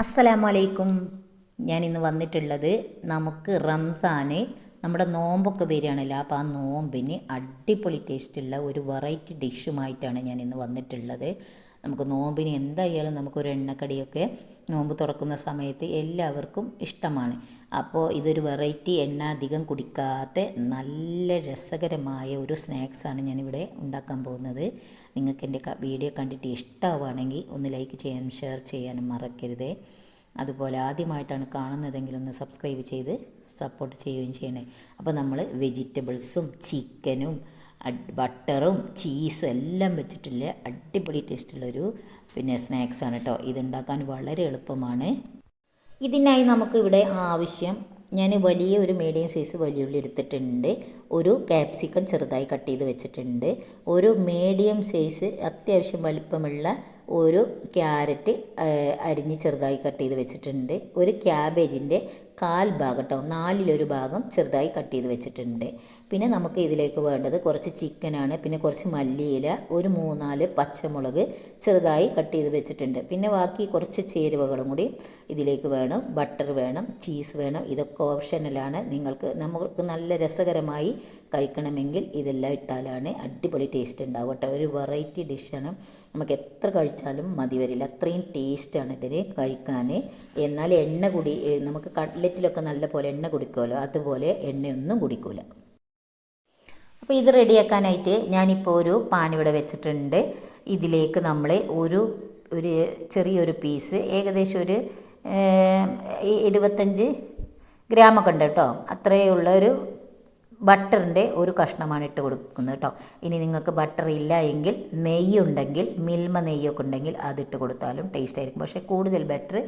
അസ്സലാമു അലൈക്കും ഞാൻ ഇന്ന് വന്നിട്ടുള്ളത് നമുക്ക് റംസാന് നമ്മുടെ നോമ്പൊക്കെ വരികയാണല്ലോ അപ്പോൾ ആ നോമ്പിന് അടിപൊളി ടേസ്റ്റുള്ള ഒരു വെറൈറ്റി ഡിഷുമായിട്ടാണ് ഞാൻ ഇന്ന് വന്നിട്ടുള്ളത്. നമുക്ക് നോമ്പിന് എന്തായാലും നമുക്കൊരു എണ്ണക്കടിയൊക്കെ നോമ്പ് തുറക്കുന്ന സമയത്ത് എല്ലാവർക്കും ഇഷ്ടമാണ്. അപ്പോൾ ഇതൊരു വെറൈറ്റി എണ്ണ അധികം കുടിക്കാത്ത നല്ല രസകരമായ ഒരു സ്നാക്സാണ് ഞാനിവിടെ ഉണ്ടാക്കാൻ പോകുന്നത്. നിങ്ങൾക്ക് എന്റെ വീഡിയോ കണ്ടിട്ട് ഇഷ്ടമാവുകയാണെങ്കിൽ ഒന്ന് ലൈക്ക് ചെയ്യാനും ഷെയർ ചെയ്യാനും മറക്കരുത്. അതുപോലെ ആദ്യമായിട്ടാണ് കാണുന്നതെങ്കിൽ ഒന്ന് സബ്സ്ക്രൈബ് ചെയ്ത് സപ്പോർട്ട് ചെയ്യുകയും ചെയ്യണേ. അപ്പോൾ നമ്മൾ വെജിറ്റബിൾസും ചിക്കനും ബട്ടറും ചീസും എല്ലാം വെച്ചിട്ടുള്ള അടിപൊളി ടേസ്റ്റുള്ളൊരു പിന്നെ സ്നാക്സാണ് കേട്ടോ ഇതുണ്ടാക്കാൻ വളരെ എളുപ്പമാണ്. ഇതിനായി നമുക്ക് ഇവിടെ ആവശ്യം ഞാൻ വലിയ ഒരു മീഡിയം സൈസ് വലിയ ഉള്ളി എടുത്തിട്ടുണ്ട്. ഒരു ക്യാപ്സിക്കം ചെറുതായി കട്ട് ചെയ്ത് വെച്ചിട്ടുണ്ട്. ഒരു മീഡിയം സൈസ് അത്യാവശ്യം വലിപ്പമുള്ള ഒരു ക്യാരറ്റ് അരിഞ്ഞ് ചെറുതായി കട്ട് ചെയ്ത് വെച്ചിട്ടുണ്ട്. ഒരു ക്യാബേജിന്റെ കാൽ ഭാഗം കേട്ടോ നാലിലൊരു ഭാഗം ചെറുതായി കട്ട് ചെയ്ത് വെച്ചിട്ടുണ്ട്. പിന്നെ നമുക്ക് ഇതിലേക്ക് വേണ്ടത് കുറച്ച് ചിക്കനാണ് പിന്നെ കുറച്ച് മല്ലിയില ഒരു മൂന്നാൽ പച്ചമുളക് ചെറുതായി കട്ട് ചെയ്ത് വെച്ചിട്ടുണ്ട്. പിന്നെ ബാക്കി കുറച്ച് ചേരുവകളും കൂടി ഇതിലേക്ക് വേണം. ബട്ടർ വേണം ചീസ് വേണം ഇതൊക്കെ ഓപ്ഷനലാണ് നിങ്ങൾക്ക് നമുക്ക് നല്ല രസകരമായി കഴിക്കണമെങ്കിൽ ഇതെല്ലാം ഇട്ടാലാണ് അടിപൊളി ടേസ്റ്റ് ഉണ്ടാവും കേട്ടോ. ഒരു വെറൈറ്റി ഡിഷാണ് നമുക്ക് എത്ര കഴിച്ചാലും മതി വരില്ല. അത്രയും ടേസ്റ്റാണ് ഇതിന് കഴിക്കാൻ. എന്നാൽ എണ്ണ കൂടി നമുക്ക് കട്ട്ലറ്റിലൊക്കെ നല്ല പോലെ എണ്ണ കുടിക്കുമല്ലോ അതുപോലെ എണ്ണയൊന്നും കുടിക്കൂല. അപ്പോൾ ഇത് റെഡിയാക്കാനായിട്ട് ഞാനിപ്പോൾ ഒരു പാൻ ഇവിടെ വെച്ചിട്ടുണ്ട്. ഇതിലേക്ക് നമ്മൾ ഒരു ഒരു ചെറിയൊരു പീസ് ഏകദേശം ഒരു ഇരുപത്തഞ്ച് ഗ്രാമൊക്കെ ഉണ്ട് കേട്ടോ. അത്രയുള്ള ഒരു ബട്ടറിന്റെ ഒരു കഷ്ണമാണ് ഇട്ട് കൊടുക്കുന്നത് കേട്ടോ. ഇനി നിങ്ങൾക്ക് ബട്ടർ ഇല്ല എങ്കിൽ നെയ്യുണ്ടെങ്കിൽ മിൽമ നെയ്യൊക്കെ ഉണ്ടെങ്കിൽ അതിട്ട് കൊടുത്താലും ടേസ്റ്റ് ആയിരിക്കും. പക്ഷേ കൂടുതൽ ബെറ്റർ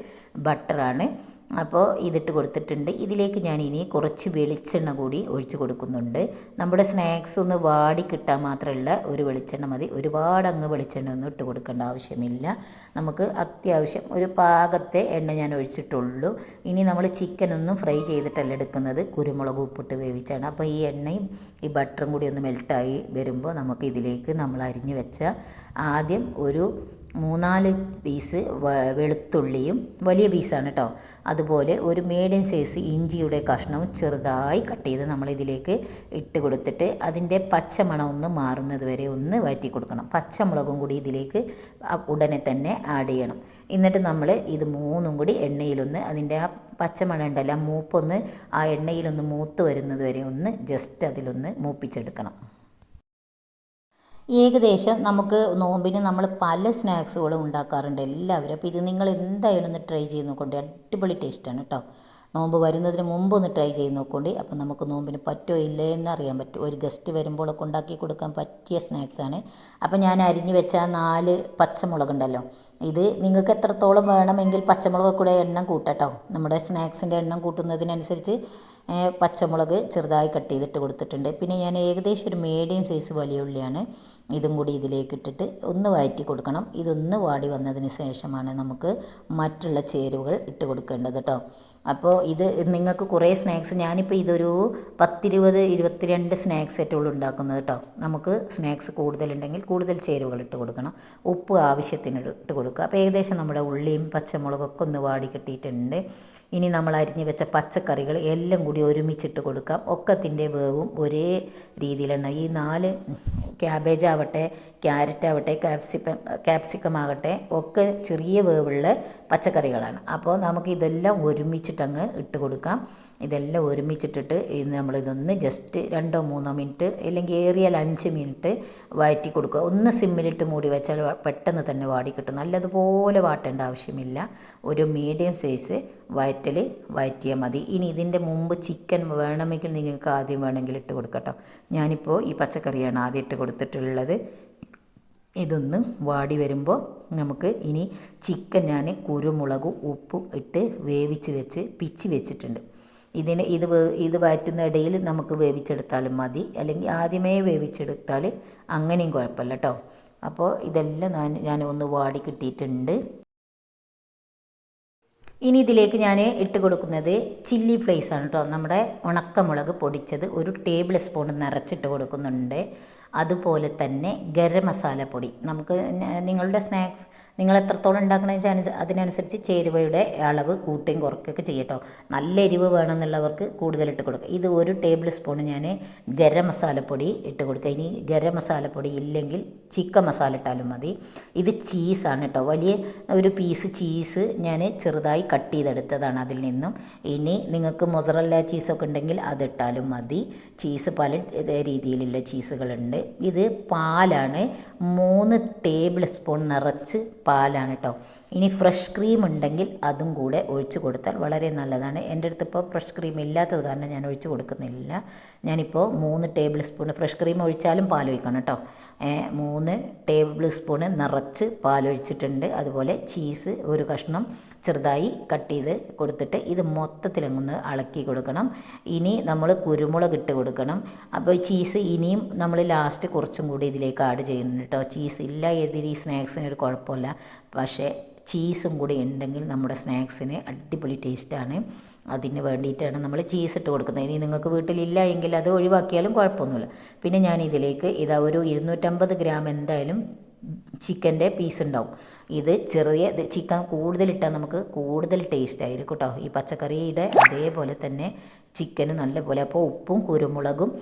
ബട്ടറാണ്. അപ്പോൾ ഇതിട്ട് കൊടുത്തിട്ടുണ്ട്. ഇതിലേക്ക് ഞാൻ ഇനി കുറച്ച് വെളിച്ചെണ്ണ കൂടി ഒഴിച്ച് കൊടുക്കുന്നുണ്ട്. നമ്മുടെ സ്നാക്സ് ഒന്ന് വാടി കിട്ടാൻ മാത്രമുള്ള ഒരു വെളിച്ചെണ്ണ മതി. ഒരുപാട് അങ്ങ് വെളിച്ചെണ്ണ ഒന്നും ഇട്ട് കൊടുക്കേണ്ട ആവശ്യമില്ല. നമുക്ക് അത്യാവശ്യം ഒരു പാകത്തെ എണ്ണ ഞാൻ ഒഴിച്ചിട്ടുള്ളൂ. ഇനി നമ്മൾ ചിക്കൻ ഒന്നും ഫ്രൈ ചെയ്തിട്ടല്ല എടുക്കുന്നത്. കുരുമുളക് ഉപ്പിട്ട് വേവിച്ചാണ്. അപ്പോൾ ഈ എണ്ണയും ഈ ബട്ടറും കൂടി ഒന്ന് മെൽട്ടായി വരുമ്പോൾ നമുക്ക് ഇതിലേക്ക് നമ്മൾ അരിഞ്ഞു വെച്ച ആദ്യം ഒരു മൂന്നാൽ പീസ് വെളുത്തുള്ളിയും വലിയ പീസാണ് കേട്ടോ അതുപോലെ ഒരു മീഡിയം സൈസ് ഇഞ്ചിയുടെ കഷ്ണവും ചെറുതായി കട്ട് ചെയ്ത് നമ്മളിതിലേക്ക് ഇട്ട് കൊടുത്തിട്ട് അതിന്റെ പച്ചമണം ഒന്ന് മാറുന്നത് വരെ ഒന്ന് വഴറ്റി കൊടുക്കണം പച്ചമുളകും കൂടി ഇതിലേക്ക് ഉടനെ തന്നെ ആഡ് ചെയ്യണം. എന്നിട്ട് നമ്മൾ ഇത് മൂന്നും കൂടി എണ്ണയിലൊന്ന് അതിന്റെ ആ പച്ചമണം ഉണ്ടല്ലോ മൂപ്പൊന്ന് ആ എണ്ണയിലൊന്ന് മൂത്ത് വരുന്നത് വരെ ഒന്ന് ജസ്റ്റ് അതിലൊന്ന് മൂപ്പിച്ചെടുക്കണം. ഏകദേശം നമുക്ക് നോമ്പിന് നമ്മൾ പല സ്നാക്സുകളും ഉണ്ടാക്കാറുണ്ട് എല്ലാവരും. അപ്പോൾ ഇത് നിങ്ങൾ എന്തായാലും ഒന്ന് ട്രൈ ചെയ്ത് നോക്കണ്ടേ. അടിപൊളി ടേസ്റ്റാണ് കേട്ടോ നോമ്പ് വരുന്നതിന് മുമ്പ് ഒന്ന് ട്രൈ ചെയ്ത് നോക്കണ്ടേ. അപ്പോൾ നമുക്ക് നോമ്പിന് പറ്റോ ഇല്ലേ എന്ന് അറിയാൻ പറ്റും. ഒരു ഗസ്റ്റ് വരുമ്പോഴൊക്കെ ഉണ്ടാക്കി കൊടുക്കാൻ പറ്റിയ സ്നാക്സാണ് അപ്പോൾ ഞാൻ അരിഞ്ഞു വെച്ച നാല് പച്ചമുളകുണ്ടല്ലോ. ഇത് നിങ്ങൾക്ക് എത്രത്തോളം വേണമെങ്കിൽ പച്ചമുളക് കൂടെ എണ്ണം കൂട്ടട്ടോ നമ്മുടെ സ്നാക്സിന്റെ എണ്ണം കൂട്ടുന്നതിനനുസരിച്ച് പച്ചമുളക് ചെറുതായി കട്ട് ചെയ്തിട്ട് കൊടുത്തിട്ടുണ്ട്. പിന്നെ ഞാൻ ഏകദേശം ഒരു മീഡിയം സൈസ് വലിയ ഉള്ളിയാണ്. ഇതും കൂടി ഇതിലേക്ക് ഇട്ടിട്ട് ഒന്ന് വഴറ്റി കൊടുക്കണം. ഇതൊന്ന് വാടി വന്നതിന് ശേഷമാണ് നമുക്ക് മറ്റുള്ള ചേരുവകൾ ഇട്ട് കൊടുക്കേണ്ടത് കേട്ടോ അപ്പോൾ ഇത് നിങ്ങൾക്ക് കുറേ സ്നാക്സ് ഞാനിപ്പോൾ ഇതൊരു പത്തിരുപത് ഇരുപത്തിരണ്ട് സ്നാക്സ് സെറ്റുകൾ ഉണ്ടാക്കുന്നത് കേട്ടോ നമുക്ക് സ്നാക്സ് കൂടുതലുണ്ടെങ്കിൽ കൂടുതൽ ചേരുവകൾ ഇട്ട് കൊടുക്കണം. ഉപ്പ് ആവശ്യത്തിന് ഇട്ട് കൊടുക്കുക. അപ്പോൾ ഏകദേശം നമ്മുടെ ഉള്ളിയും പച്ചമുളകൊക്കെ ഒന്ന് വാടി കിട്ടിയിട്ടുണ്ട്. ഇനി നമ്മൾ അരിഞ്ഞു വെച്ച പച്ചക്കറികൾ എല്ലാം കൂടി ഒരുമിച്ചിട്ട് കൊടുക്കാം. ഒക്കത്തിന്റെ വേവും ഒരേ രീതിയിലാണ്. ഈ നാല് ക്യാബേജ് ക്യാരറ്റ് ആവട്ടെ ക്യാപ്സിക്കം ക്യാപ്സിക്കം ആകട്ടെ ഒക്കെ ചെറിയ വേവുള്ള പച്ചക്കറികളാണ്. അപ്പോൾ നമുക്ക് ഇതെല്ലാം ഒരുമിച്ചിട്ടങ്ങ് ഇട്ട് കൊടുക്കാം. ഇതെല്ലാം ഒരുമിച്ചിട്ടിട്ട് നമ്മളിതൊന്ന് ജസ്റ്റ് രണ്ടോ മൂന്നോ മിനിറ്റ് അല്ലെങ്കിൽ ഏറിയാൽ അഞ്ച് മിനിറ്റ് വഴറ്റി കൊടുക്കുക. ഒന്ന് സിമ്മിലിട്ട് മൂടി വെച്ചാൽ പെട്ടെന്ന് തന്നെ വാടി കിട്ടും. നല്ലതുപോലെ വാട്ടേണ്ട ആവശ്യമില്ല. ഒരു മീഡിയം സൈസ് വയറ്റൽ വയറ്റിയാൽ മതി. ഇനി ഇതിന്റെ മുമ്പ് ചിക്കൻ വേണമെങ്കിൽ നിങ്ങൾക്ക് ആദ്യം വേണമെങ്കിൽ ഇട്ട് കൊടുക്കട്ടോ. ഞാനിപ്പോൾ ഈ പച്ചക്കറിയാണ് ആദ്യം ഇട്ട് കൊടുത്തിട്ടുള്ളത്. ഇതൊന്ന് വാടി വരുമ്പോൾ നമുക്ക് ഇനി ചിക്കൻ ഞാൻ കുരുമുളകും ഉപ്പും ഇട്ട് വേവിച്ച് വെച്ച് പിച്ചി വെച്ചിട്ടുണ്ട്. ഇതിന് ഇത് ഇത് വയറ്റുന്ന ഇടയിൽ നമുക്ക് വേവിച്ചെടുത്താലും മതി. അല്ലെങ്കിൽ ആദ്യമേ വേവിച്ചെടുത്താൽ അങ്ങനെയും കുഴപ്പമില്ല കേട്ടോ അപ്പോൾ ഇതെല്ലാം ഞാൻ ഞാൻ ഒന്ന് വാടി കിട്ടിയിട്ടുണ്ട്. ഇനി ഇതിലേക്ക് ഞാൻ ഇട്ട് കൊടുക്കുന്നത് ചില്ലി ഫ്ലേസ് ആണ് കേട്ടോ നമ്മുടെ ഉണക്കമുളക് പൊടിച്ചത് ഒരു ടേബിൾ സ്പൂൺ നിറച്ചിട്ട് കൊടുക്കുന്നുണ്ട്. അതുപോലെ തന്നെ ഗരം മസാല പൊടി. നമുക്ക് നിങ്ങളുടെ സ്നാക്സ് നിങ്ങൾ എത്രത്തോളം ഉണ്ടാക്കണമെന്ന് വെച്ചാൽ അതിനനുസരിച്ച് ചേരുവയുടെ അളവ് കൂട്ടുകയും കുറയ്ക്കുകയൊക്കെ ചെയ്യട്ടോ നല്ല എരിവ് വേണമെന്നുള്ളവർക്ക് കൂടുതലിട്ട് കൊടുക്കുക. ഇത് ഒരു ടേബിൾ സ്പൂൺ ഞാൻ ഗരം മസാലപ്പൊടി ഇട്ട് കൊടുക്കുക. ഇനി ഗരം മസാലപ്പൊടി ഇല്ലെങ്കിൽ ചിക്കൻ മസാല ഇട്ടാലും മതി. ഇത് ചീസാണ് കേട്ടോ വലിയ ഒരു പീസ് ചീസ് ഞാൻ ചെറുതായി കട്ട് ചെയ്തെടുത്തതാണ് അതിൽ നിന്നും. ഇനി നിങ്ങൾക്ക് മൊസറല്ല ചീസൊക്കെ ഉണ്ടെങ്കിൽ അതിട്ടാലും മതി. ചീസ് പല രീതിയിലുള്ള ചീസുകളുണ്ട് ഇത് പാലാണ് മൂന്ന് ടേബിൾ സ്പൂൺ നിറച്ച് പാലാണ് കേട്ടോ ഇനി ഫ്രഷ് ക്രീം ഉണ്ടെങ്കിൽ അതും കൂടെ ഒഴിച്ചു കൊടുത്താൽ വളരെ നല്ലതാണ്. എന്റെ അടുത്ത് ഇപ്പോൾ ഫ്രഷ് ക്രീം ഇല്ലാത്തത് കാരണം ഞാൻ ഒഴിച്ചു കൊടുക്കുന്നില്ല. ഞാനിപ്പോൾ മൂന്ന് ടേബിൾ സ്പൂൺ ഫ്രഷ് ക്രീം ഒഴിച്ചാലും പാൽ ഒഴിക്കണം കേട്ടോ മൂന്ന് ടേബിൾ സ്പൂണ് നിറച്ച് പാലൊഴിച്ചിട്ടുണ്ട് അതുപോലെ ചീസ് ഒരു കഷ്ണം ചെറുതായി കട്ട് ചെയ്ത് കൊടുത്തിട്ട് ഇത് മൊത്തത്തിലങ്ങൊന്ന് ഇളക്കി കൊടുക്കണം. ഇനി നമ്മൾ കുരുമുളക് ഇട്ട് കൊടുക്കണം. അപ്പോൾ ചീസ് ഇനിയും നമ്മൾ ലാസ്റ്റ് കുറച്ചും കൂടി ഇതിലേക്ക് ആഡ് ചെയ്യുന്നുണ്ട് കേട്ടോ ചീസ് ഇല്ല എതിരി ഈ സ്നാക്സിന് ഒരു കുഴപ്പമില്ല. പക്ഷേ ചീസും കൂടി ഉണ്ടെങ്കിൽ നമ്മുടെ സ്നാക്സിന് അടിപൊളി ടേസ്റ്റാണ്. അതിന് വേണ്ടിയിട്ടാണ് നമ്മൾ ചീസ് ഇട്ട് കൊടുക്കുന്നത്. ഇനി നിങ്ങൾക്ക് വീട്ടിലില്ല എങ്കിൽ അത് ഒഴിവാക്കിയാലും കുഴപ്പമൊന്നുമില്ല. പിന്നെ ഞാൻ ഇതിലേക്ക് ഇതാ ഒരു ഇരുന്നൂറ്റമ്പത് ഗ്രാം എന്തായാലും ചിക്കന്റെ പീസ് ഉണ്ടാവും. ഇത് ചെറിയ ചിക്കൻ കൂടുതലിട്ടാൽ നമുക്ക് കൂടുതൽ ടേസ്റ്റ് ആയിരിക്കും കേട്ടോ. ഈ പച്ചക്കറിയുടെ അതേപോലെ തന്നെ ചിക്കന് നല്ലപോലെ. അപ്പോൾ ഉപ്പും കുരുമുളകും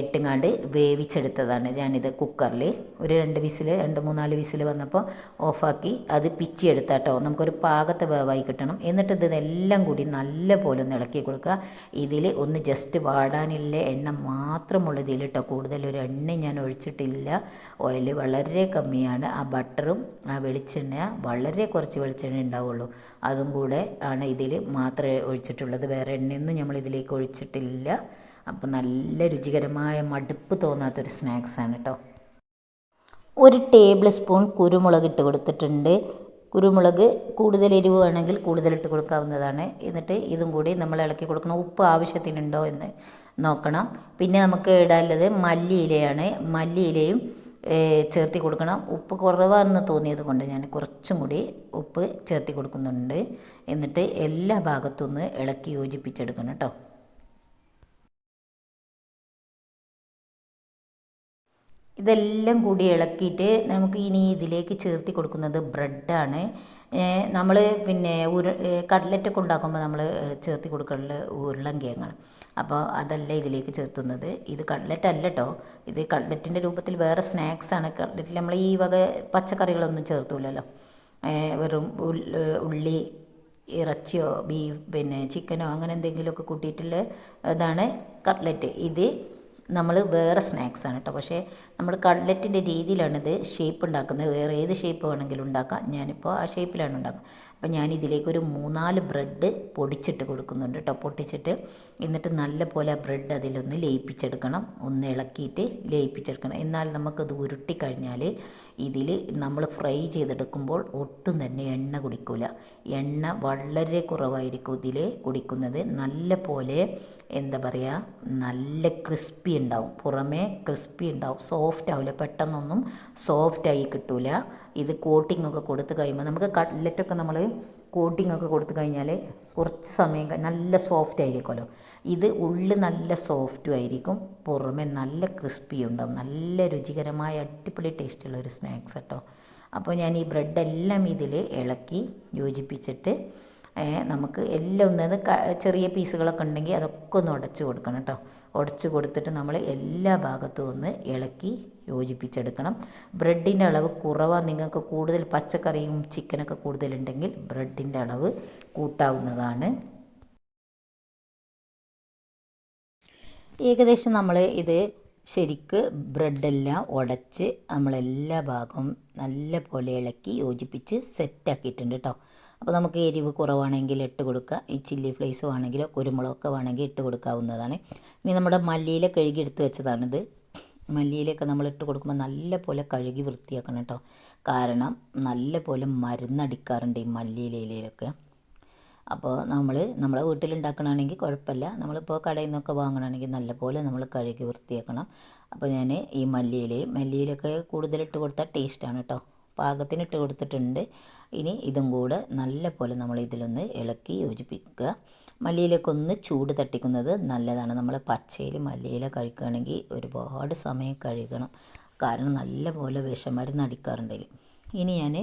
ഇട്ടുങ്ങാണ്ട് വേവിച്ചെടുത്തതാണ് ഞാനിത് കുക്കറിൽ ഒരു രണ്ട് വിസിൽ രണ്ട് മൂന്നാൽ വിസിൽ വന്നപ്പോൾ ഓഫാക്കി അത് പിച്ചി എടുത്താട്ടോ നമുക്കൊരു പാകത്തെ വേവായി കിട്ടണം. എന്നിട്ട് ഇതെല്ലാം കൂടി നല്ല പോലെ ഒന്ന് ഇളക്കി കൊടുക്കുക. ഇതിൽ ഒന്ന് ജസ്റ്റ് വാടാനുള്ള എണ്ണ മാത്രമുള്ള ഇതിലിട്ടോ. കൂടുതൽ കൂടുതലൊരു എണ്ണ ഞാൻ ഒഴിച്ചിട്ടില്ല. ഓയിൽ വളരെ കമ്മിയാണ്. ആ ബട്ടറും ആ വെളിച്ചെണ്ണ വളരെ കുറച്ച് വെളിച്ചെണ്ണ ഉണ്ടാവുള്ളൂ. അതും കൂടെ ആണ് ഇതിൽ മാത്രമേ ഒഴിച്ചിട്ടുള്ളത്. വേറെ എണ്ണയൊന്നും നമ്മൾ ഇതിലേക്ക് ഒഴിച്ചിട്ടില്ല. അപ്പോൾ നല്ല രുചികരമായ മടുപ്പ് തോന്നാത്തൊരു സ്നാക്സാണ് കേട്ടോ ഒരു ടേബിൾ സ്പൂൺ കുരുമുളക് ഇട്ട് കൊടുത്തിട്ടുണ്ട്. കുരുമുളക് കൂടുതൽ എരിവ് വേണമെങ്കിൽ കൂടുതലിട്ട് കൊടുക്കാവുന്നതാണ്. എന്നിട്ട് ഇതും കൂടി നമ്മൾ ഇളക്കി കൊടുക്കണം. ഉപ്പ് ആവശ്യത്തിനുണ്ടോ എന്ന് നോക്കണം. പിന്നെ നമുക്ക് ഇടാനുള്ളത് മല്ലിയിലയാണ്. മല്ലിയിലയും ചേർത്തി കൊടുക്കണം. ഉപ്പ് കുറവാണെന്ന് തോന്നിയത് കൊണ്ട് ഞാൻ കുറച്ചും കൂടി ഉപ്പ് ചേർത്തി കൊടുക്കുന്നുണ്ട്. എന്നിട്ട് എല്ലാ ഭാഗത്തുനിന്ന് ഇളക്കി യോജിപ്പിച്ചെടുക്കണം കേട്ടോ ഇതെല്ലാം കൂടി ഇളക്കിയിട്ട് നമുക്ക് ഇനി ഇതിലേക്ക് ചേർത്തി കൊടുക്കുന്നത് ബ്രെഡാണ്. നമ്മൾ പിന്നെ ഉരു കട്ലറ്റൊക്കെ ഉണ്ടാക്കുമ്പോൾ നമ്മൾ ചേർത്തി കൊടുക്കുന്നത് ഉരുളൻ കിഴങ്ങാണ്. അപ്പോൾ അതല്ല ഇതിലേക്ക് ചേർത്തുന്നത്. ഇത് കട്ലറ്റ് അല്ല കേട്ടോ ഇത് കട്ലറ്റിന്റെ രൂപത്തിൽ വേറെ സ്നാക്സാണ് കട്ലറ്റിൽ നമ്മൾ ഈ വക പച്ചക്കറികളൊന്നും ചേർത്തൂലല്ലോ. വെറും ഉള്ളി ഇറച്ചിയോ ബീഫ് പിന്നെ ചിക്കനോ അങ്ങനെ എന്തെങ്കിലുമൊക്കെ കൂട്ടിയിട്ടുള്ള ഇതാണ് കട്ലറ്റ്. ഇത് നമ്മൾ വേറെ സ്നാക്സ് ആണ് കേട്ടോ പക്ഷേ നമ്മൾ കട്ലറ്റിന്റെ രീതിയിലാണിത് ഷേപ്പ് ഉണ്ടാക്കുന്നത്. വേറെ ഏത് ഷേപ്പ് വേണമെങ്കിലും ഉണ്ടാക്കാം. ഞാനിപ്പോൾ ആ ഷേപ്പിലാണ് ഉണ്ടാക്കുന്നത്. അപ്പോൾ ഞാൻ ഇതിലേക്കൊരു മൂന്നാൽ ബ്രെഡ് പൊടിച്ചിട്ട് കൊടുക്കുന്നുണ്ട് കേട്ടോ പൊട്ടിച്ചിട്ട് എന്നിട്ട് നല്ല പോലെ ബ്രെഡ് അതിലൊന്ന് ലയിപ്പിച്ചെടുക്കണം. ഒന്ന് ഇളക്കിയിട്ട് ലയിപ്പിച്ചെടുക്കണം. എന്നാൽ നമുക്കത് ഉരുട്ടിക്കഴിഞ്ഞാൽ ഇതിൽ നമ്മൾ ഫ്രൈ ചെയ്തെടുക്കുമ്പോൾ ഒട്ടും തന്നെ എണ്ണ കുടിക്കില്ല എണ്ണ വളരെ കുറവായിരിക്കും ഇതിൽ കുടിക്കുന്നത്. നല്ല പോലെ എന്താ പറയുക നല്ല ക്രിസ്പി ഉണ്ടാവും. പുറമേ ക്രിസ്പി ഉണ്ടാവും. സോഫ്റ്റ് ആവില്ല പെട്ടെന്നൊന്നും സോഫ്റ്റായി കിട്ടില്ല ഇത് കോട്ടിംഗ് ഒക്കെ കൊടുത്തു കഴിയുമ്പോൾ നമുക്ക് കട്ട്ലറ്റൊക്കെ നമ്മൾ കോട്ടിംഗ് ഒക്കെ കൊടുത്തു കഴിഞ്ഞാൽ കുറച്ച് സമയം നല്ല സോഫ്റ്റ് ആയിരിക്കുമല്ലോ. ഇത് ഉള്ളിൽ നല്ല സോഫ്റ്റും ആയിരിക്കും. പുറമെ നല്ല ക്രിസ്പി ഉണ്ടാവും. നല്ല രുചികരമായ അടിപൊളി ടേസ്റ്റുള്ള ഒരു സ്നാക്സ് കേട്ടോ അപ്പോൾ ഞാൻ ഈ ബ്രെഡെല്ലാം ഇതിൽ ഇളക്കി യോജിപ്പിച്ചിട്ട് നമുക്ക് എല്ലാം ഒന്ന് ചെറിയ പീസുകളൊക്കെ ഉണ്ടെങ്കിൽ അതൊക്കെ ഒന്ന് ഉടച്ച് കൊടുക്കണം കേട്ടോ. ഉടച്ചു കൊടുത്തിട്ട് നമ്മൾ എല്ലാ ഭാഗത്തും ഒന്ന് ഇളക്കി യോജിപ്പിച്ചെടുക്കണം. ബ്രെഡിന്റെ അളവ് കുറവാണ്. നിങ്ങൾക്ക് കൂടുതൽ പച്ചക്കറിയും ചിക്കനൊക്കെ കൂടുതലുണ്ടെങ്കിൽ ബ്രെഡിന്റെ അളവ് കൂട്ടാവുന്നതാണ്. ഏകദേശം നമ്മൾ ഇത് ശരിക്ക് ബ്രെഡെല്ലാം ഉടച്ച് നമ്മളെല്ലാ ഭാഗവും നല്ല പോലെ ഇളക്കി യോജിപ്പിച്ച് സെറ്റാക്കിയിട്ടുണ്ട് കേട്ടോ. അപ്പോൾ നമുക്ക് എരിവ് കുറവാണെങ്കിൽ ഇട്ട് കൊടുക്കുക. ഈ ചില്ലി ഫ്ലേസ് വേണമെങ്കിലോ കുരുമുളകൊക്കെ വേണമെങ്കിൽ ഇട്ട് കൊടുക്കാവുന്നതാണ്. ഇനി നമ്മുടെ മല്ലിയില കഴുകി എടുത്ത് വെച്ചതാണിത്. മല്ലിയിലൊക്കെ നമ്മൾ ഇട്ട് കൊടുക്കുമ്പോൾ നല്ല പോലെ കഴുകി വൃത്തിയാക്കണം കേട്ടോ. കാരണം നല്ല പോലെ മരുന്നടിക്കാറുണ്ട് ഈ മല്ലിയിലയിലൊക്കെ അപ്പോൾ നമ്മൾ നമ്മളെ വീട്ടിലുണ്ടാക്കണമെങ്കിൽ കുഴപ്പമില്ല. നമ്മളിപ്പോൾ കടയിൽ നിന്നൊക്കെ വാങ്ങണമെങ്കിൽ നല്ല പോലെ നമ്മൾ കഴുകി വൃത്തിയാക്കണം. അപ്പോൾ ഞാൻ ഈ മല്ലിയിലയും മല്ലിയിലൊക്കെ കൂടുതലിട്ട് കൊടുത്താൽ ടേസ്റ്റാണ് കേട്ടോ. പാകത്തിന് ഇട്ട് കൊടുത്തിട്ടുണ്ട്. ഇനി ഇതും കൂടെ നല്ല പോലെ നമ്മൾ ഇതിലൊന്ന് ഇളക്കി യോജിപ്പിക്കുക. മല്ലിയിലൊക്കെ ഒന്ന് ചൂട് തട്ടിക്കുന്നത് നല്ലതാണ്. നമ്മൾ പച്ചയിൽ മല്ലിയില കഴിക്കുകയാണെങ്കിൽ ഒരുപാട് സമയം കഴുകണം. കാരണം നല്ല പോലെ വിഷമരുന്ന് അടിക്കാറുണ്ട് ഇനി ഞാൻ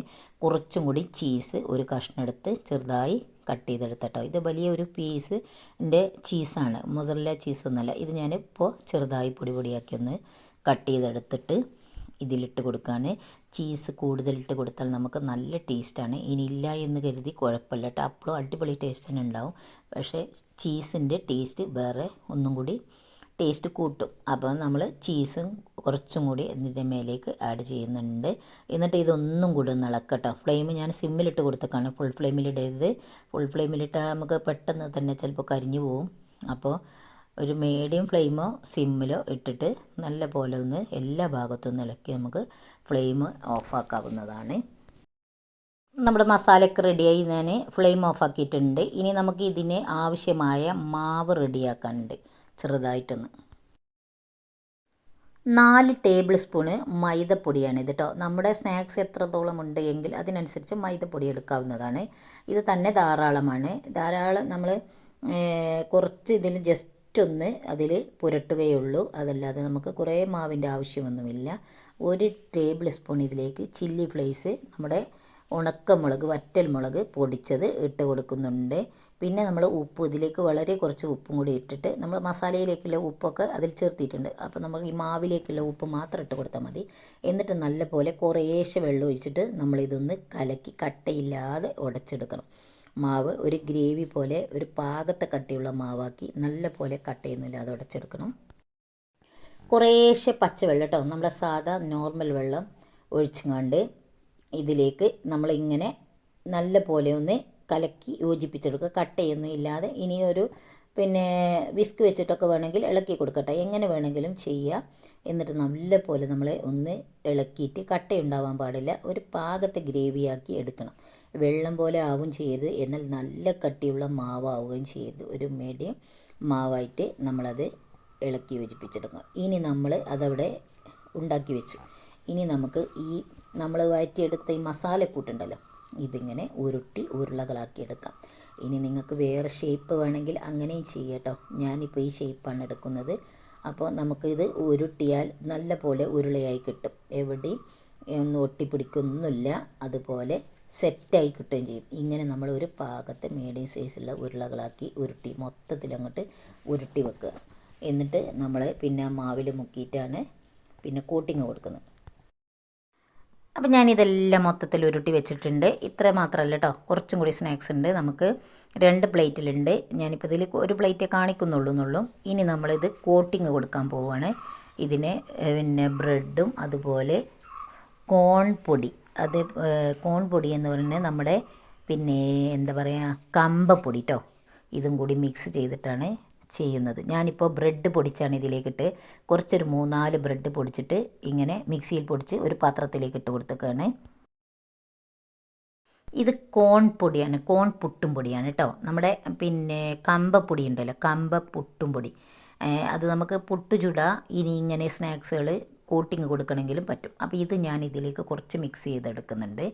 കുറച്ചും കൂടി ചീസ് ഒരു കഷ്ണം എടുത്ത് ചെറുതായി കട്ട് ചെയ്തെടുത്തട്ടോ. ഇത് വലിയ ഒരു പീസിന്റെ ചീസാണ്. മൊസറല്ല ചീസൊന്നുമല്ല ഇത് ഞാൻ ഇപ്പോൾ ചെറുതായി പൊടി പൊടിയാക്കി ഒന്ന് കട്ട് ചെയ്തെടുത്തിട്ട് ഇതിലിട്ട് കൊടുക്കുകയാണ് ചീസ് കൂടുതലിട്ട് കൊടുത്താൽ നമുക്ക് നല്ല ടേസ്റ്റാണ്. ഇനി ഇല്ല എന്ന് കരുതി കുഴപ്പമില്ല കേട്ടോ. അപ്പോഴും അടിപൊളി ടേസ്റ്റ് തന്നെ ഉണ്ടാവും. പക്ഷേ ചീസിന്റെ ടേസ്റ്റ് വേറെ ഒന്നും കൂടി ടേസ്റ്റ് കൂട്ടും. അപ്പോൾ നമ്മൾ ചീസും കുറച്ചും കൂടി ഇതിന്റെ മേലേക്ക് ആഡ് ചെയ്യുന്നുണ്ട്. എന്നിട്ട് ഇതൊന്നും കൂടി ഒന്ന് ഇളക്കട്ടോ. ഫ്ലെയിം ഞാൻ സിമ്മിലിട്ട് കൊടുത്തേക്കാണ്. ഫുൾ ഫ്ലെയിമിലിടരുത് ഫുൾ ഫ്ലെയിമിലിട്ടാൽ നമുക്ക് പെട്ടെന്ന് തന്നെ ചിലപ്പോൾ കരിഞ്ഞു പോവും. അപ്പോൾ ഒരു മീഡിയം ഫ്ലെയിമോ സിമ്മിലോ ഇട്ടിട്ട് നല്ല പോലെ ഒന്ന് എല്ലാ ഭാഗത്തും ഒന്ന് ഇളക്കി നമുക്ക് ഫ്ലെയിം ഓഫാക്കാവുന്നതാണ് നമ്മുടെ മസാലയൊക്കെ റെഡിയായി ഞാൻ ഫ്ലെയിം ഓഫാക്കിയിട്ടുണ്ട് ഇനി നമുക്ക് ഇതിന് ആവശ്യമായ മാവ് റെഡിയാക്കാനുണ്ട് ചെറുതായിട്ടൊന്ന്. നാല് ടേബിൾ സ്പൂണ് മൈദപ്പൊടിയാണ് ഇത് നമ്മുടെ സ്നാക്സ് എത്രത്തോളം ഉണ്ട് എങ്കിൽ അതിനനുസരിച്ച് മൈദപ്പൊടി എടുക്കാവുന്നതാണ്. ഇത് തന്നെ ധാരാളമാണ്. ധാരാളം നമ്മൾ കുറച്ച് ഇതിൽ ജസ്റ്റ് ഒന്ന് അതിൽ പുരട്ടുകയുള്ളൂ. അതല്ലാതെ നമുക്ക് കുറേ മാവിന്റെ ആവശ്യമൊന്നുമില്ല. ഒരു ടേബിൾ സ്പൂൺ ഇതിലേക്ക് ചില്ലി ഫ്ലേസ് നമ്മുടെ ഉണക്കമുളക് വറ്റൽമുളക് പൊടിച്ചത് ഇട്ട് കൊടുക്കുന്നുണ്ട്. പിന്നെ നമ്മൾ ഉപ്പ് ഇതിലേക്ക് വളരെ കുറച്ച് ഉപ്പും കൂടി ഇട്ടിട്ട് നമ്മൾ മസാലയിലേക്കുള്ള ഉപ്പൊക്കെ അതിൽ ചേർത്തിട്ടുണ്ട് അപ്പോൾ നമ്മൾ ഈ മാവിലേക്കുള്ള ഉപ്പ് മാത്രം ഇട്ട് കൊടുത്താൽ മതി. എന്നിട്ട് നല്ലപോലെ കുറേശ്ശെ വെള്ളം ഒഴിച്ചിട്ട് നമ്മളിതൊന്ന് കലക്കി കട്ടയില്ലാതെ ഉടച്ചെടുക്കണം. മാവ് ഒരു ഗ്രേവി പോലെ ഒരു പാകത്തെ കട്ടിയുള്ള മാവാക്കി നല്ല പോലെ കട്ട് ചെയ്യുന്നില്ലാതെ ഉടച്ചെടുക്കണം. കുറേശ്ശെ പച്ചവെള്ളം കേട്ടോ നമ്മുടെ സാധാ നോർമൽ വെള്ളം ഒഴിച്ചുകൊണ്ട് ഇതിലേക്ക് നമ്മളിങ്ങനെ നല്ല പോലെ ഒന്ന് കലക്കി യോജിപ്പിച്ചെടുക്കുക. കട്ടയൊന്നും ഇല്ലാതെ ഇനിയൊരു പിന്നെ വിസ്ക് വെച്ചിട്ടൊക്കെ വേണമെങ്കിൽ ഇളക്കി കൊടുക്കട്ടെ എങ്ങനെ വേണമെങ്കിലും ചെയ്യാം. എന്നിട്ട് നല്ല പോലെ നമ്മൾ ഒന്ന് ഇളക്കിയിട്ട് കട്ടയുണ്ടാവാൻ പാടില്ല ഒരു പാകത്തെ ഗ്രേവിയാക്കി എടുക്കണം. വെള്ളം പോലെ ആവും ചെയ്യരുത്. എന്നാൽ നല്ല കട്ടിയുള്ള മാവാവുകയും ചെയ്യരുത്. ഒരു മീഡിയം മാവായിട്ട് നമ്മളത് ഇളക്കി യോജിപ്പിച്ചെടുക്കുക. ഇനി നമ്മൾ അതവിടെ ഉണ്ടാക്കി വെച്ചു. ഇനി നമുക്ക് ഈ നമ്മൾ വഴറ്റിയെടുത്ത ഈ മസാലക്കൂട്ടുണ്ടല്ലോ ഇതിങ്ങനെ ഉരുട്ടി ഉരുളകളാക്കി എടുക്കാം. ഇനി നിങ്ങൾക്ക് വേറെ ഷേപ്പ് വേണമെങ്കിൽ അങ്ങനെയും ചെയ്യട്ടോ. ഞാനിപ്പോൾ ഈ ഷേപ്പാണ് എടുക്കുന്നത്. അപ്പോൾ നമുക്കിത് ഉരുട്ടിയാൽ നല്ല പോലെ ഉരുളയായി കിട്ടും. എവിടെയും ഒന്നും ഒട്ടിപ്പിടിക്കൊന്നുമില്ല. അതുപോലെ സെറ്റായി കിട്ടുകയും ചെയ്യും. ഇങ്ങനെ നമ്മൾ ഒരു പാകത്തെ മീഡിയം സൈസുള്ള ഉരുളകളാക്കി ഉരുട്ടി മൊത്തത്തിൽ അങ്ങോട്ട് ഉരുട്ടി വെക്കുക. എന്നിട്ട് നമ്മൾ പിന്നെ മാവിൽ മുക്കിയിട്ടാണ് പിന്നെ കോട്ടിങ് കൊടുക്കുന്നത്. അപ്പം ഞാനിതെല്ലാം മൊത്തത്തിൽ ഉരുട്ടി വെച്ചിട്ടുണ്ട്. ഇത്ര മാത്രമല്ല കേട്ടോ. കുറച്ചും കൂടി സ്നാക്സ് ഉണ്ട്. നമുക്ക് രണ്ട് പ്ലേറ്റിലുണ്ട്. ഞാനിപ്പോൾ ഇതിൽ ഒരു പ്ലേറ്റ് കാണിക്കുന്നുള്ളൂ എന്നുള്ളൂ. ഇനി നമ്മളിത് കോട്ടിങ് കൊടുക്കാൻ പോവുകയാണ് ഇതിന് പിന്നെ ബ്രെഡും അതുപോലെ കോൺ പൊടി. അത് കോൺ പൊടി എന്ന് പറയുന്നത് നമ്മുടെ പിന്നെ എന്താ പറയുക കമ്പപ്പൊടി കേട്ടോ ഇതും കൂടി മിക്സ് ചെയ്തിട്ടാണ് ചെയ്യുന്നത്. ഞാനിപ്പോൾ ബ്രെഡ് പൊടിച്ചാണ് ഇതിലേക്കിട്ട് കുറച്ചൊരു മൂന്നാൽ ബ്രെഡ് പൊടിച്ചിട്ട് ഇങ്ങനെ മിക്സിയിൽ പൊടിച്ച് ഒരു പാത്രത്തിലേക്ക് ഇട്ട് കൊടുത്തേക്കാണ്. ഇത് കോൺ പൊടിയാണ് കോൺ പുട്ടും പൊടിയാണ് കേട്ടോ നമ്മുടെ പിന്നെ കമ്പപ്പൊടി ഉണ്ടല്ലോ കമ്പ പുട്ടും പൊടി. അത് നമുക്ക് പുട്ടു ഇനി ഇങ്ങനെ സ്നാക്സുകൾ കോട്ടിങ് കൊടുക്കണമെങ്കിലും പറ്റും. അപ്പോൾ ഇത് ഞാൻ ഇതിലേക്ക് കുറച്ച് മിക്സ് ചെയ്തെടുക്കുന്നുണ്ട്.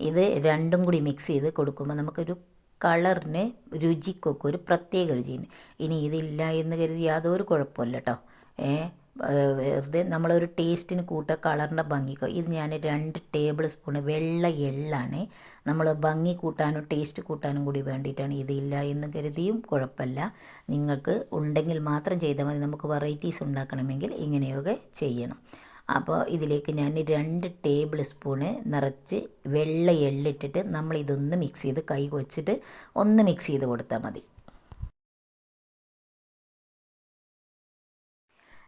ഇത് രണ്ടും കൂടി മിക്സ് ചെയ്ത് കൊടുക്കുമ്പോൾ നമുക്കൊരു കളറിന് രുചിക്കൊക്കെ ഒരു പ്രത്യേക രുചിയുണ്ട്. ഇനി ഇതില്ല എന്ന് കരുതി യാതൊരു കുഴപ്പമില്ല കേട്ടോ ഏ? വെറുതെ നമ്മളൊരു ടേസ്റ്റിന് കൂട്ട കളറിന്റെ ഭംഗിക്കോ ഇത് ഞാൻ രണ്ട് ടേബിൾ സ്പൂൺ വെള്ള എള്ളാണ്. നമ്മൾ ഭംഗി കൂട്ടാനും ടേസ്റ്റ് കൂട്ടാനും കൂടി വേണ്ടിയിട്ടാണ് ഇതില്ല എന്ന് കരുതിയും കുഴപ്പമില്ല. നിങ്ങൾക്ക് ഉണ്ടെങ്കിൽ മാത്രം ചെയ്താൽ മതി. നമുക്ക് വെറൈറ്റീസ് ഉണ്ടാക്കണമെങ്കിൽ ഇങ്ങനെയൊക്കെ ചെയ്യണം. അപ്പോൾ ഇതിലേക്ക് ഞാൻ രണ്ട് ടേബിൾ സ്പൂണ് നിറച്ച് വെള്ള എള്ളിട്ടിട്ട് നമ്മൾ ഇതൊന്ന് മിക്സ് ചെയ്ത് കൈ വച്ചിട്ട് ഒന്ന് മിക്സ് ചെയ്ത് കൊടുത്താൽ മതി.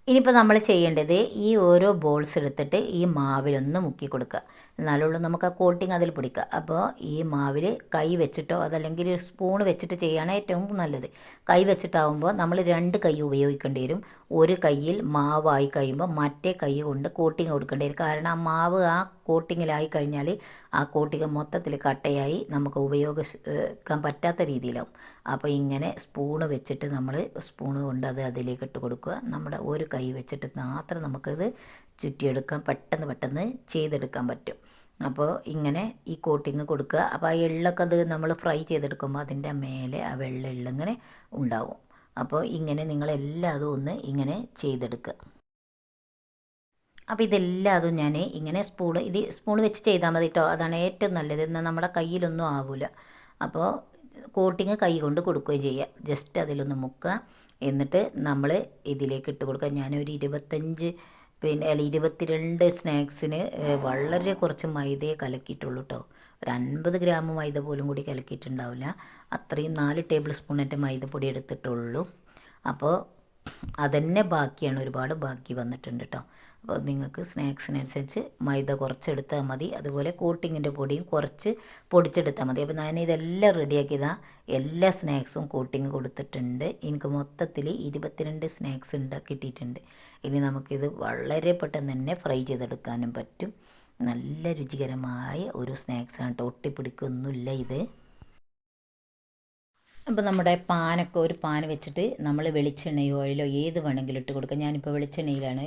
ഇനിയിപ്പോൾ നമ്മൾ ചെയ്യേണ്ടത് ഈ ഓരോ ബോൾസ് എടുത്തിട്ട് ഈ മാവിലൊന്ന് മുക്കി കൊടുക്കുക. എന്നാലുള്ളൂ നമുക്ക് ആ കോട്ടിങ് അതിൽ പിടിക്കുക. അപ്പോൾ ഈ മാവിൽ കൈ വെച്ചിട്ടോ അതല്ലെങ്കിൽ സ്പൂൺ വെച്ചിട്ട് ചെയ്യുകയാണ് ഏറ്റവും നല്ലത്. കൈ വെച്ചിട്ടാവുമ്പോൾ നമ്മൾ രണ്ട് കൈ ഉപയോഗിക്കേണ്ടി വരും. ഒരു കയ്യിൽ മാവായി കഴിയുമ്പോൾ മറ്റേ കൈ കൊണ്ട് കോട്ടിങ് കൊടുക്കേണ്ടി വരും. കാരണം ആ മാവ് ആ കോട്ടിങ്ങിലായി കഴിഞ്ഞാൽ ആ കോട്ടിങ് മൊത്തത്തിൽ കട്ടയായി നമുക്ക് ഉപയോഗിക്കാൻ പറ്റാത്ത രീതിയിലാവും. അപ്പോൾ ഇങ്ങനെ സ്പൂണ് വെച്ചിട്ട് നമ്മൾ സ്പൂണ് കൊണ്ട് അത് അതിലേക്ക് ഇട്ട് കൊടുക്കുക. നമ്മുടെ ഒരു കൈ വെച്ചിട്ട് മാത്രം നമുക്കത് ചുറ്റിയെടുക്കാൻ പെട്ടെന്ന് പെട്ടെന്ന് ചെയ്തെടുക്കാൻ പറ്റും. അപ്പോൾ ഇങ്ങനെ ഈ കോട്ടിങ് കൊടുക്കുക. അപ്പോൾ ആ എള്ളൊക്കെ അത് നമ്മൾ ഫ്രൈ ചെയ്തെടുക്കുമ്പോൾ അതിന്റെ മേലെ ആ വെള്ള എള്ളിങ്ങനെ ഉണ്ടാവും. അപ്പോൾ ഇങ്ങനെ നിങ്ങളെല്ലാതും ഒന്ന് ഇങ്ങനെ ചെയ്തെടുക്കുക. അപ്പോൾ ഇതെല്ലാതും ഞാൻ ഇങ്ങനെ സ്പൂൺ ഇത് സ്പൂൺ വെച്ച് ചെയ്താൽ മതി കേട്ടോ അതാണ് ഏറ്റവും നല്ലത്. എന്നാൽ നമ്മുടെ കയ്യിലൊന്നും ആവില്ല അപ്പോൾ കോട്ടിങ് കൈ കൊണ്ട് കൊടുക്കുകയും ചെയ്യുക ജസ്റ്റ് അതിലൊന്ന് മുക്കുക. എന്നിട്ട് നമ്മൾ ഇതിലേക്ക് ഇട്ട് കൊടുക്കുക. ഞാനൊരു ഇരുപത്തഞ്ച് പിന്നെ അല്ല ഇരുപത്തിരണ്ട് സ്നാക്സിന് വളരെ കുറച്ച് മൈദയെ കലക്കിയിട്ടുള്ളൂ കേട്ടോ ഒരു അൻപത് ഗ്രാം മൈദ പോലും കൂടി കലക്കിയിട്ടുണ്ടാവില്ല. അത്രയും നാല് ടേബിൾ സ്പൂണിന്റെ മൈദപ്പൊടി എടുത്തിട്ടുള്ളൂ. അപ്പോൾ അതന്നെ ബാക്കിയാണ് ഒരുപാട് ബാക്കി വന്നിട്ടുണ്ട് കേട്ടോ അപ്പോൾ നിങ്ങൾക്ക് സ്നാക്സിനനുസരിച്ച് മൈദ കുറച്ചെടുത്താൽ മതി. അതുപോലെ കോട്ടിങ്ങിന്റെ പൊടിയും കുറച്ച് പൊടിച്ചെടുത്താൽ മതി. അപ്പോൾ ഞാൻ ഇതെല്ലാം റെഡിയാക്കിയതാ എല്ലാ സ്നാക്സും കോട്ടിങ് കൊടുത്തിട്ടുണ്ട്. എനിക്ക് മൊത്തത്തിൽ ഇരുപത്തിരണ്ട് സ്നാക്സ് ഉണ്ടാക്കിയിട്ടിട്ടുണ്ട് ഇനി നമുക്കിത് വളരെ പെട്ടെന്ന് തന്നെ ഫ്രൈ ചെയ്തെടുക്കാനും പറ്റും. നല്ല രുചികരമായ ഒരു സ്നാക്സാണ് കേട്ടോ. ഒട്ടിപ്പിടിക്കൊന്നുമില്ല ഇത്. അപ്പോൾ നമ്മുടെ പാനൊക്കെ ഒരു പാൻ വെച്ചിട്ട് നമ്മൾ വെളിച്ചെണ്ണയോ ഓയിലോ ഏത് വേണമെങ്കിലും ഇട്ട് കൊടുക്കാം. ഞാനിപ്പോൾ വെളിച്ചെണ്ണയിലാണ്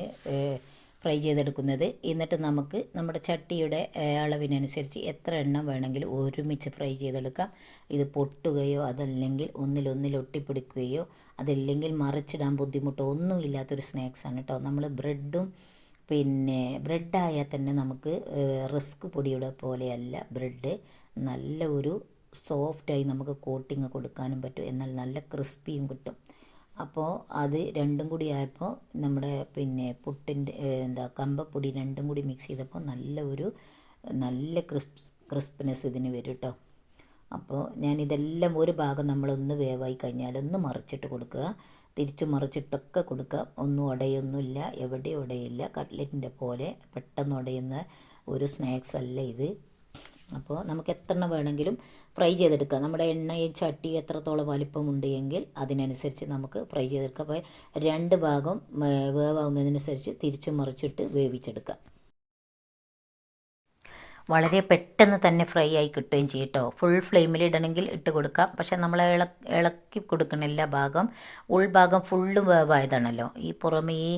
ചെയ്തെടുക്കുന്നത്. എന്നിട്ട് നമുക്ക് നമ്മുടെ ചട്ടിയുടെ അളവിനനുസരിച്ച് എത്ര എണ്ണം വേണമെങ്കിലും ഒരുമിച്ച് ഫ്രൈ ചെയ്തെടുക്കാം. ഇത് പൊട്ടുകയോ അതല്ലെങ്കിൽ ഒന്നിലൊന്നിൽ ഒട്ടിപ്പിടിക്കുകയോ അതല്ലെങ്കിൽ മറിച്ചിടാൻ ബുദ്ധിമുട്ടോ ഒന്നും ഇല്ലാത്തൊരു സ്നാക്സാണ് കേട്ടോ. നമ്മൾ ബ്രെഡും പിന്നെ ബ്രെഡായാൽ തന്നെ നമുക്ക് റിസ്ക് പൊടിയുടെ പോലെയല്ല ബ്രെഡ്. നല്ല ഒരു സോഫ്റ്റായി നമുക്ക് കോട്ടിങ് കൊടുക്കാനും പറ്റും. എന്നാൽ നല്ല ക്രിസ്പിയും കിട്ടും. അപ്പോൾ അത് രണ്ടും കൂടി ആയപ്പോൾ നമ്മുടെ പിന്നെ പുട്ടിന്റെ എന്താ കമ്പപ്പൊടി രണ്ടും കൂടി മിക്സ് ചെയ്തപ്പോൾ നല്ല ഒരു നല്ല ക്രിസ്പ് ക്രിസ്പിനെസ് ഇതിന് വരും കേട്ടോ അപ്പോൾ ഞാനിതെല്ലാം ഒരു ഭാഗം നമ്മളൊന്ന് വേവായി കഴിഞ്ഞാൽ ഒന്ന് മറിച്ചിട്ട് കൊടുക്കുക. തിരിച്ചു മറിച്ചിട്ടൊക്കെ കൊടുക്കുക. ഒന്നും ഉടയൊന്നുമില്ല എവിടെയും ഉടയില്ല. കട്ട്ലറ്റിന്റെ പോലെ പെട്ടെന്ന് ഉടയുന്ന ഒരു സ്നാക്സ് അല്ല ഇത്. അപ്പോൾ നമുക്ക് എത്ര വേണമെങ്കിലും ഫ്രൈ ചെയ്തെടുക്കുക. നമ്മുടെ എണ്ണയും ചട്ടി എത്രത്തോളം വലിപ്പമുണ്ട് എങ്കിൽ അതിനനുസരിച്ച് നമുക്ക് ഫ്രൈ ചെയ്തെടുക്കാം. അപ്പോൾ രണ്ട് ഭാഗം വേവാകുന്നതിനനുസരിച്ച് തിരിച്ചു മറിച്ചിട്ട് വേവിച്ചെടുക്കാം വളരെ പെട്ടെന്ന് തന്നെ ഫ്രൈ ആയി കിട്ടുകയും ചെയ്യും കേട്ടോ. ഫുൾ ഫ്ലെയിമിൽ ഇടണമെങ്കിൽ ഇട്ട് കൊടുക്കാം. പക്ഷേ നമ്മൾ ഇള ഇളക്കി കൊടുക്കണം എല്ലാ ഭാഗം ഉൾഭാഗം ഫുള്ള് വേവായതാണല്ലോ. ഈ പുറമേ ഈ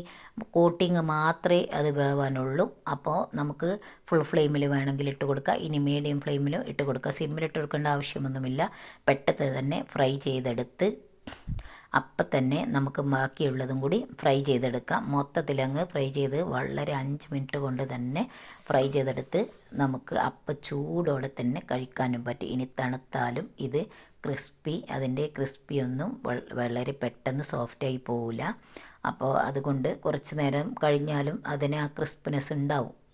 കോട്ടിങ് മാത്രമേ അത് വേവാനുള്ളൂ. അപ്പോൾ നമുക്ക് ഫുൾ ഫ്ലെയിമിൽ വേണമെങ്കിൽ ഇട്ട് കൊടുക്കാം. ഇനി മീഡിയം ഫ്ലെയിമിലും ഇട്ട് കൊടുക്കാം. സിമ്മിലിട്ട് കൊടുക്കേണ്ട ആവശ്യമൊന്നുമില്ല. പെട്ടെന്ന് തന്നെ ഫ്രൈ ചെയ്തെടുത്ത് അപ്പം തന്നെ നമുക്ക് ബാക്കിയുള്ളതും കൂടി ഫ്രൈ ചെയ്തെടുക്കാം. മൊത്തത്തിലങ്ങ് ഫ്രൈ ചെയ്ത് വളരെ അഞ്ച് മിനിറ്റ് കൊണ്ട് തന്നെ ഫ്രൈ ചെയ്തെടുത്ത് നമുക്ക് അപ്പം ചൂടോടെ തന്നെ കഴിക്കാനും പറ്റും. ഇനി തണുത്താലും ഇത് ക്രിസ്പി അതിന്റെ ക്രിസ്പി ഒന്നും വളരെ പെട്ടെന്ന് സോഫ്റ്റായി പോവില്ല. അപ്പോൾ അതുകൊണ്ട് കുറച്ച് നേരം കഴിഞ്ഞാലും അതിന് ആ ക്രിസ്പിനെസ് ഉണ്ടാവും.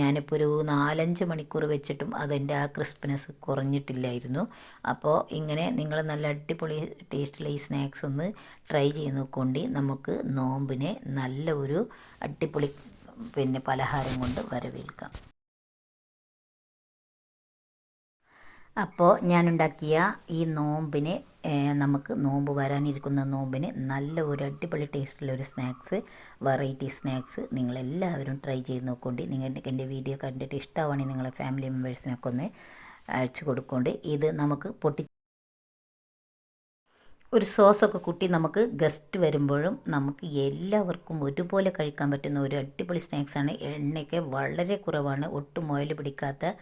ഞാനിപ്പോൾ ഒരു നാലഞ്ച് മണിക്കൂർ വെച്ചിട്ടും അതിന്റെ ആ ക്രിസ്പിനെസ് കുറഞ്ഞിട്ടില്ലായിരുന്നു. അപ്പോൾ ഇങ്ങനെ നിങ്ങൾ നല്ല അടിപൊളി ടേസ്റ്റുള്ള ഈ സ്നാക്സ് ഒന്ന് ട്രൈ ചെയ്ത് നോക്കൊണ്ട്. നമുക്ക് നോമ്പിനെ നല്ല ഒരു അടിപൊളി പിന്നെ പലഹാരം കൊണ്ട് വരവേൽക്കാം. അപ്പോൾ ഞാനുണ്ടാക്കിയ ഈ നോമ്പിന് നമുക്ക് നോമ്പ് വരാനിരിക്കുന്ന നോമ്പിന് നല്ല ഒരു അടിപൊളി ടേസ്റ്റുള്ള ഒരു സ്നാക്സ് വെറൈറ്റി സ്നാക്സ് നിങ്ങളെല്ലാവരും ട്രൈ ചെയ്ത് നോക്കൊണ്ട്. നിങ്ങൾക്ക് എന്റെ വീഡിയോ കണ്ടിട്ട് ഇഷ്ടമാണെങ്കിൽ നിങ്ങളെ ഫാമിലി മെമ്പേഴ്സിനൊക്കെ ഒന്ന് അയച്ചു കൊടുക്കൊണ്ട്. ഇത് നമുക്ക് പൊട്ടി ഒരു സോസൊക്കെ കൂട്ടി നമുക്ക് ഗസ്റ്റ് വരുമ്പോഴും നമുക്ക് എല്ലാവർക്കും ഒരുപോലെ കഴിക്കാൻ പറ്റുന്ന ഒരു അടിപൊളി സ്നാക്സാണ് എണ്ണയൊക്കെ വളരെ കുറവാണ്. ഒട്ടും ഓയിൽ പിടിക്കാത്ത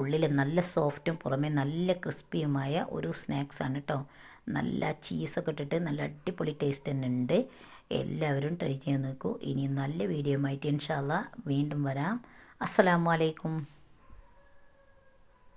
ഉള്ളിൽ നല്ല സോഫ്റ്റും പുറമേ നല്ല ക്രിസ്പിയുമായ ഒരു സ്നാക്സാണ് കേട്ടോ നല്ല ചീസൊക്കെ ഇട്ടിട്ട് നല്ല അടിപൊളി ടേസ്റ്റ് തന്നെ ഉണ്ട്. എല്ലാവരും ട്രൈ ചെയ്ത് നോക്കൂ. ഇനി നല്ല വീഡിയോ ആയിട്ട് ഇൻഷാല്ല വീണ്ടും വരാം. അസ്സലാമലൈക്കും